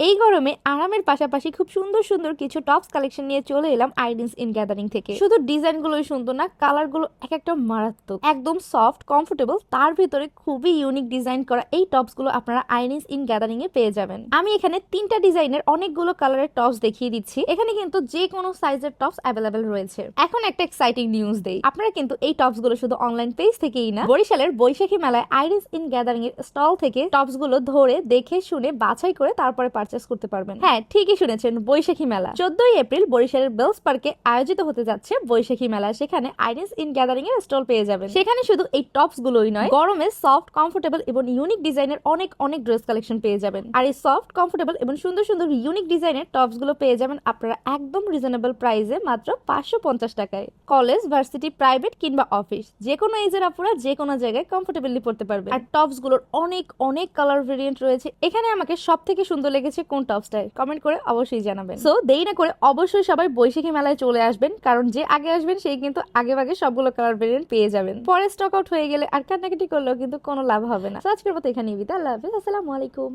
এই গরমে আরামের পাশাপাশি খুব সুন্দর সুন্দর কিছু টপস কালেকশন নিয়ে চলে এলাম আইডিন্স ইন গ্যাদারিং থেকে। শুধু ডিজাইন গুলোই সুন্দর না কালারগুলো এক একটা মারাত্মক, একদম সফট কমফোর্টেবল তার ভিতরে খুবই ইউনিক ডিজাইন করা এই টপসগুলো আপনারা আইডিন্স ইন গ্যাদারিং এ পেয়ে যাবেন। আমি এখানে তিনটা ডিজাইনের অনেকগুলো কালারের টপস দেখিয়ে দিচ্ছি। এখানে কিন্তু যে কোনো সাইজের টপস অ্যাভেলেবেল রয়েছে। এখন একটা এক্সাইটিং নিউজ দেই। আপনারা কিন্তু এই টপসগুলো শুধু অনলাইন পেজ থেকেই না, বরিশালের বৈশাখী মেলায় আইরিস ইন গ্যাদারিং এর স্টল থেকে টপসগুলো ধরে, দেখে, শুনে, বাছাই করে তারপরে পারচেস করতে পারবেন। হ্যাঁ ঠিকই শুনেছেন বৈশাখী মেলা। চোদ্দই এপ্রিল বরিশালের বেলস পার্কে আয়োজিত হতে যাচ্ছে বৈশাখী মেলা। সেখানে আইরিস ইন গ্যাদারিং এর স্টল পেয়ে যাবেন। সেখানে শুধু এই টপস গুলোই নয় গরমে সফট কমফোর্টেবল এবং ইউনিক ডিজাইনের অনেক অনেক ড্রেস কালেকশন পেয়ে যাবেন। আর এই সফট কমফোর্টেবল এবং সুন্দর সুন্দর ইউনিক ডিজাইনের টপসগুলো পেয়ে যাবেন আপনারা একদম রিজনেবল প্রাইসে মাত্র পাঁচশো পঞ্চাশ টাকায়। কলেজ ভার্সিটি প্রাইভেট কিংবা অফিস যে কোনো এজের আপুরা যে কোনো জায়গায় কমফোর্টেবলি পড়তে পারবে আর টপসগুলোর অনেক অনেক কালার ভেরিয়েন্ট রয়েছে। এখানে আমাকে সব থেকে সুন্দর লেগেছে কোন টপ স্টাইল কমেন্ট করে অবশ্যই জানাবেন। সো দেরি না করে অবশ্যই সবাই বৈশাখী মেলায় চলে আসবেন, কারণ যে আগে আসবেন সেই কিন্তু আগে ভাগে সবগুলো কালার ভেরিয়েন্ট পেয়ে যাবেন। পরে স্টক আউট হয়ে গেলে আর কান্নাকাটি করলেও কিন্তু কোনো লাভ হবে না। আজকের মতো এখানে বিদায় হাফিজ, আসসালামু আলাইকুম।